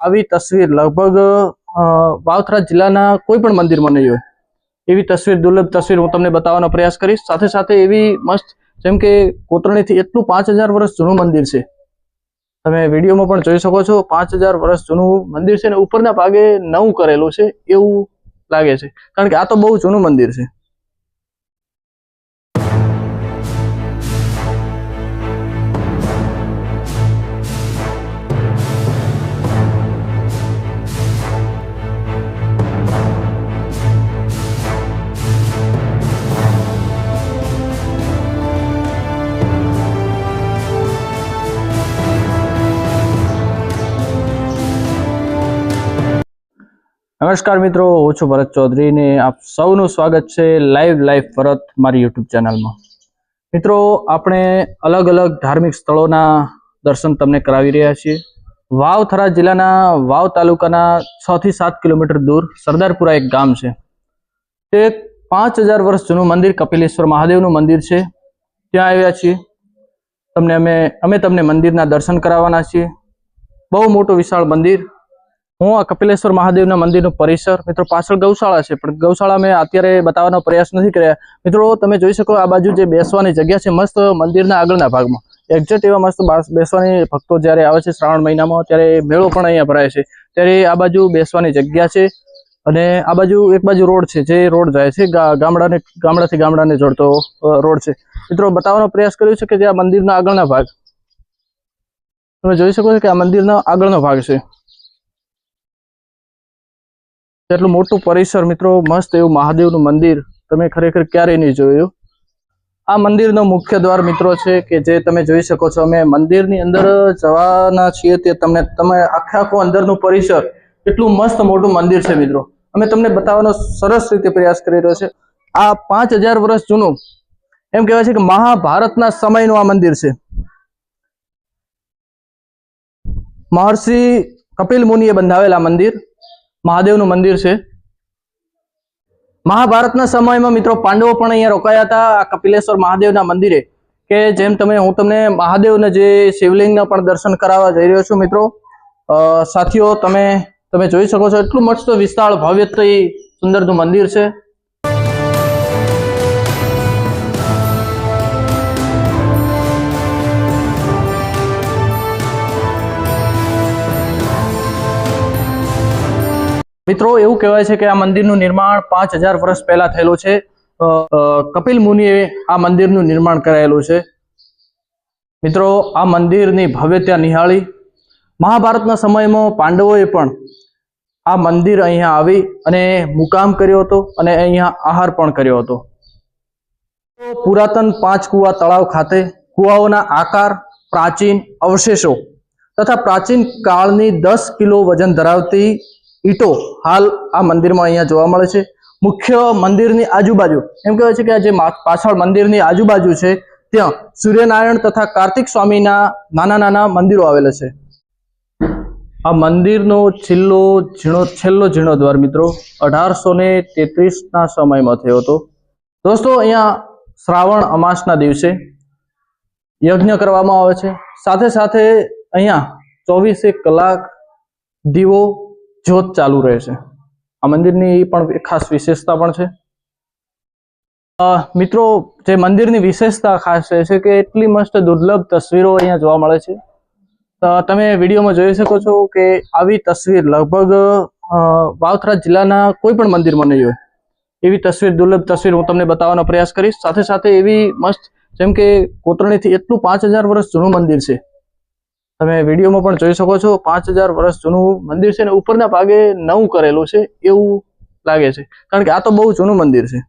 આવી તસવીર લગભગ વાવથરા જિલ્લાના કોઈ પણ મંદિરમાં નહીં હોય. એવી તસવીર, દુર્લભ તસવીર હું તમને બતાવવાનો પ્રયાસ કરીશ. સાથે સાથે એવી મસ્ત, જેમ કે કોતરણીથી એટલું પાંચ વર્ષ જૂનું મંદિર છે. તમે વિડીયોમાં પણ જોઈ શકો છો, પાંચ વર્ષ જૂનું મંદિર છે ને ઉપરના ભાગે નવું કરેલું છે એવું લાગે છે. કારણ કે આ તો બહુ જૂનું મંદિર છે. નમસ્કાર મિત્રો, હું છું ભરત ચૌધરી ને આપ સૌનું સ્વાગત છે લાઈવ લાઈવ ભરત મારી યુટ્યુબ ચેનલમાં. મિત્રો, આપણે અલગ અલગ ધાર્મિક સ્થળોના દર્શન તમને કરાવી રહ્યા છીએ. વાવથરા જિલ્લાના વાવ તાલુકાના છ થી સાત કિલોમીટર દૂર સરદારપુરા એક ગામ છે. તે પાંચ હજાર વર્ષ જૂનું મંદિર કપિલેશ્વર મહાદેવનું મંદિર છે. ત્યાં આવ્યા છીએ. તમને અમે અમે તમને મંદિરના દર્શન કરાવવાના છીએ. બહુ મોટું વિશાળ મંદિર. હું આ કપિલેશ્વર મહાદેવના મંદિરનું પરિસર, મિત્રો પાછળ ગૌશાળા છે, પણ ગૌશાળા મેં અત્યારે બતાવવાનો પ્રયાસ નથી કર્યા. મિત્રો, તમે જોઈ શકો આ બાજુ જે બેસવાની જગ્યા છે, મસ્ત મંદિરના આગળના ભાગમાં. એક્ઝેક્ટ એવા મસ્ત બેસવાની ભક્તો જ્યારે આવે છે શ્રાવણ મહિનામાં, ત્યારે મેળો પણ અહીંયા ભરાય છે. ત્યારે આ બાજુ બેસવાની જગ્યા છે અને આ બાજુ એક બાજુ રોડ છે, જે રોડ જાય છે ગામડાને, ગામડાથી ગામડાને જોડતો રોડ છે. મિત્રો, બતાવવાનો પ્રયાસ કર્યો છે કે જે આ મંદિરના આગળના ભાગ. તમે જોઈ શકો છો કે આ મંદિરના આગળનો ભાગ છે. એટલું મોટું પરિસર મિત્રો, મસ્ત એવું મહાદેવનું મંદિર, તમે ખરેખર ક્યારેય નહીં જોયું. આ મંદિરનો મુખ્ય દ્વાર મિત્રો છે કે જે તમે જોઈ શકો છો, અમે મંદિરની અંદર જવાના છીએ તે તમને, તમે આખા આખું અંદરનું પરિસર એટલું મસ્ત મોટું મંદિર છે મિત્રો. અમે તમને બતાવવાનો સરસ રીતે પ્રયાસ કરી રહ્યો છે. આ પાંચ વર્ષ જૂનું, એમ કહેવાય છે કે મહાભારતના સમયનું આ મંદિર છે. મહર્ષિ કપિલ મુનિએ બંધાવેલા મંદિર. મહાદેવનું મંદિર છે. મહાભારતના સમયમાં મિત્રો પાંડવો પણ અહીંયા રોકાયા હતા આ કપિલેશ્વર મહાદેવના મંદિરે. કે જેમ તમે, હું તમને મહાદેવના જે શિવલિંગના પણ દર્શન કરાવવા જઈ રહ્યો છું મિત્રો. સાથીઓ, તમે તમે જોઈ શકો છો, એટલું મસ્ત વિશાળ ભવ્યથી સુંદરનું મંદિર છે. મિત્રો, એવું કહેવાય છે કે આ મંદિરનું નિર્માણ પાંચ હજાર વર્ષ પહેલા થયેલું છે. કપિલ મુનિએ આ મંદિરનું નિર્માણ કરાયેલું છે. મિત્રો, આ મંદિરની ભવ્યતા નિહાળી મહાભારતના સમયમાં પાંડવોએ પણ આ મંદિર અહીંયા આવી અને મુકામ કર્યો હતો અને અહીંયા આહાર પણ કર્યો હતો. પુરાતન પાંચ કુવા તળાવ ખાતે કુવાઓના આકાર, પ્રાચીન અવશેષો તથા પ્રાચીન કાળની દસ કિલો વજન ધરાવતી ઈંટો હાલ આ મંદિરમાં અહીંયા જોવા મળે છે. મુખ્ય મંદિરની આજુબાજુ, એમ કહેવાય છે કે આ જે પાછળ મંદિરની આજુબાજુ છે, ત્યાં સૂર્યનારાયણ તથા કાર્તિક સ્વામીના નાના નાના મંદિરો આવેલા છે. આ મંદિરનો છેલ્લો ઝીણો છેલ્લો ઝીણો દ્વાર મિત્રો અઢારસો ને તેત્રીસના સમયમાં થયો હતો. દોસ્તો, અહીંયા શ્રાવણ અમાસના દિવસે યજ્ઞ કરવામાં આવે છે. સાથે સાથે અહીંયા ચોવીસે કલાક દીવો જ્યોત ચાલુ રહે છે આ મંદિરની એ પણ ખાસ વિશેષતા પણ છે. મિત્રો, જે મંદિરની વિશેષતા ખાસ રહે છે કે એટલી મસ્ત દુર્લભ તસવીરો અહીંયા જોવા મળે છે. તમે વિડીયોમાં જોઈ શકો છો કે આવી તસવીર લગભગ વાવથરા જિલ્લાના કોઈ પણ મંદિરમાં નહીં હોય. એવી તસવીર, દુર્લભ તસવીર હું તમને બતાવવાનો પ્રયાસ કરીશ. સાથે સાથે એવી મસ્ત, જેમ કે કોતરણીથી એટલું પાંચ વર્ષ જૂનું મંદિર છે. તમે વિડીયોમાં પણ જોઈ શકો છો, પાંચ હજાર વર્ષ જૂનું મંદિર છે ને ઉપરના ભાગે નવું કરેલું છે એવું લાગે છે. કારણ કે આ તો બહુ જૂનું મંદિર છે.